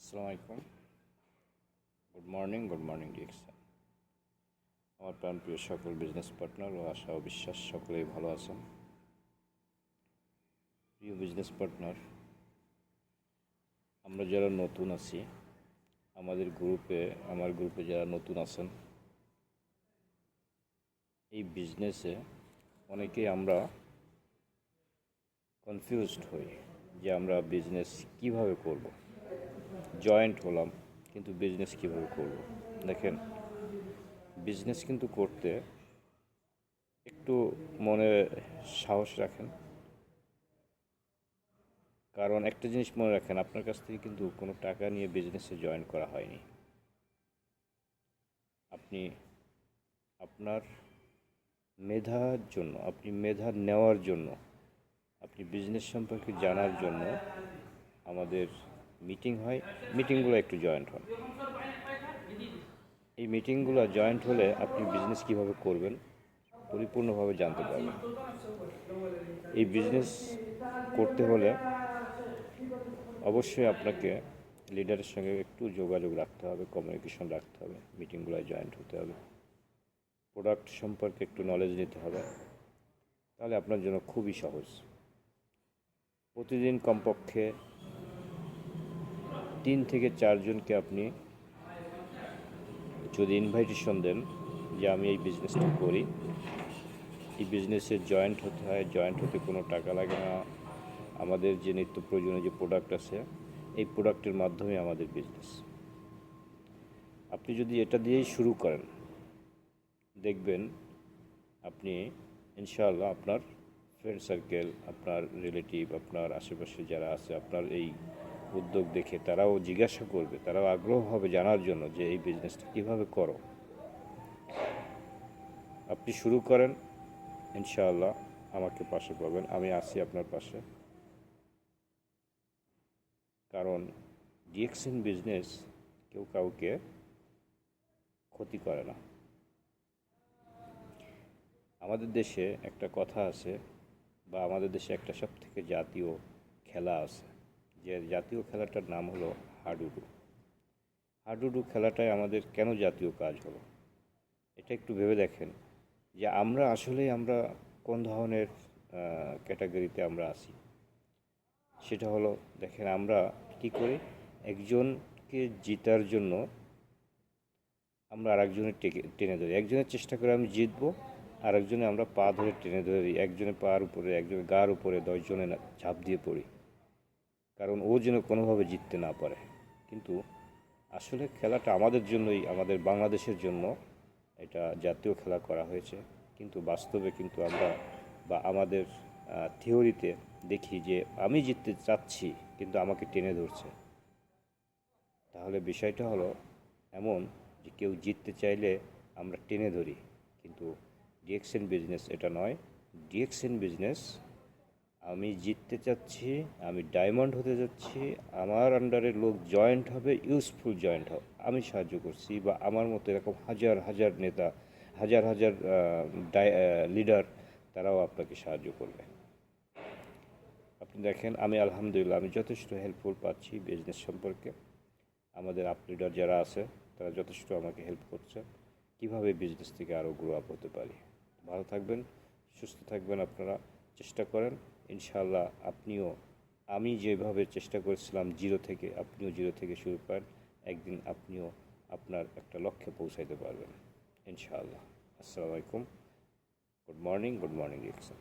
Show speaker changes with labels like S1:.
S1: আসসালামু আলাইকুম। Good morning good morning DXN আমার প্রাণপ্রিয় সকল বিজনেস পার্টনার ও আশা ও বিশ্বাস সকলেই ভালো আছেন। প্রিয় বিজনেস পার্টনার আমরা যারা নতুন আছি, আমাদের গ্রুপে আমার গ্রুপে যারা নতুন আছেন, এই বিজনেসে অনেকেই আমরা কনফিউজড হই যে আমরা বিজনেস কীভাবে করব। জয়েন্ট হলাম, কিন্তু বিজনেস কীভাবে করব? দেখেন বিজনেস কিন্তু করতে একটু মনে সাহস রাখেন। কারণ একটা জিনিস মনে রাখেন, আপনার কাছ থেকে কিন্তু কোনো টাকা নিয়ে বিজনেসে জয়েন করা হয়নি। আপনি আপনার মেধার জন্য, আপনি মেধা নেওয়ার জন্য, আপনি বিজনেস সম্পর্কে জানার জন্য আমাদের মিটিং হয় মিটিংগুলো একটু জয়েন্ট হন এই মিটিংগুলো জয়েন্ট হলে আপনি বিজনেস কীভাবে করবেন, পরিপূর্ণভাবে জানতে পারবেন। এই বিজনেস করতে হলে অবশ্যই আপনাকে লিডারের সঙ্গে একটু যোগাযোগ রাখতে হবে কমিউনিকেশন রাখতে হবে মিটিংগুলোয় জয়েন্ট হতে হবে। প্রোডাক্ট সম্পর্কে একটু নলেজ নিতে হবে, তাহলে আপনার জন্য খুবই সহজ। প্রতিদিন কমপক্ষে তিন থেকে চারজনকে আপনি যদি ইনভাইটেশন দেন যে আমি এই বিজনেসটা করি, এই বিজনেসে জয়েন্ট হতে হয় জয়েন্ট হতে কোনো টাকা লাগে না। আমাদের যে নিত্য প্রয়োজনীয় যে প্রোডাক্ট আছে, এই প্রোডাক্টের মাধ্যমে আমাদের বিজনেস আপনি যদি এটা দিয়েই শুরু করেন, দেখবেন আপনি ইনশাআল্লাহ আপনার ফ্রেন্ড সার্কেল আপনার রিলেটিভ আপনার আশেপাশে যারা আছে, আপনার এই উদ্যোগ দেখে তারাও জিজ্ঞাসা করবে, তারাও আগ্রহ হবে জানার জন্য যে এই বিজনেসটা কীভাবে করো। আপনি শুরু করেন, ইনশাআল্লাহ আমাকে পাশে পাবেন, আমি আছি আপনার পাশে। কারণ ডিএক্সএন বিজনেস কেউ কাউকে ক্ষতি করে না। আমাদের দেশে একটা কথা আছে, বা আমাদের দেশে একটা সব থেকে জাতীয় খেলা আছে যে জাতীয় খেলাটার নাম হলো হাডুডু। হাডুডু খেলাটাই আমাদের কেন জাতীয় কাজ হলো? এটা একটু ভেবে দেখেন যে আমরা আসলেই আমরা কোন ধরনের ক্যাটাগরিতে আমরা আসি। সেটা হলো দেখেন আমরা কি করি? একজনকে জিতার জন্য আমরা আরেকজনের টেনে ধরি। একজনের চেষ্টা করে আমি জিতবো, আরেকজনে আমরা পা ধরে টেনে ধরি। একজনে পার উপরে, একজনের গার উপরে দশজনে ঝাঁপ দিয়ে পড়ি। কারণ ও যেন কোনোভাবে জিততে না পারে। কিন্তু আসলে খেলাটা আমাদের জন্যই, আমাদের বাংলাদেশের জন্য এটা জাতীয় খেলা করা হয়েছে। কিন্তু বাস্তবে কিন্তু আমরা বা আমাদের থিওরিতে দেখি যে আমি জিততে চাচ্ছি, কিন্তু আমাকে টেনে ধরছে। তাহলে বিষয়টা হলো এমন যে কেউ জিততে চাইলে আমরা টেনে ধরি। কিন্তু ডিএক্সএন বিজনেস এটা নয়। ডিএক্সএন বিজনেস আমি জিততে চাচ্ছি, আমি ডায়মন্ড হতে যাচ্ছি, আমার আন্ডারে লোক জয়েন্ট হবে ইউজফুল জয়েন্ট হবে। আমি সাহায্য করছি বা আমার মতো এরকম হাজার হাজার নেতা, হাজার হাজার লিডার তারাও আপনাকে সাহায্য করবে। আপনি দেখেন, আমি আলহামদুলিল্লাহ, আমি যথেষ্ট হেল্পফুল পাচ্ছি বিজনেস সম্পর্কে। আমাদের আপ লিডার যারা আছে, তারা যথেষ্ট আমাকে হেল্প করছে। কীভাবে বিজনেস থেকে আরও গ্রো আপ হতে পারি? ভালো থাকবেন, সুস্থ থাকবেন আপনারা। চেষ্টা করেন ইনশাল্লাহ আপনিও, আমি যেভাবে চেষ্টা করেছিলাম জিরো থেকে, আপনিও জিরো থেকে শুরু করেন, একদিন আপনিও আপনার একটা লক্ষ্যে পৌঁছাইতে পারবেন, ইনশাআল্লাহ। আসসালামু আলাইকুম। গুড মর্নিং গুড মর্নিং রিক্সা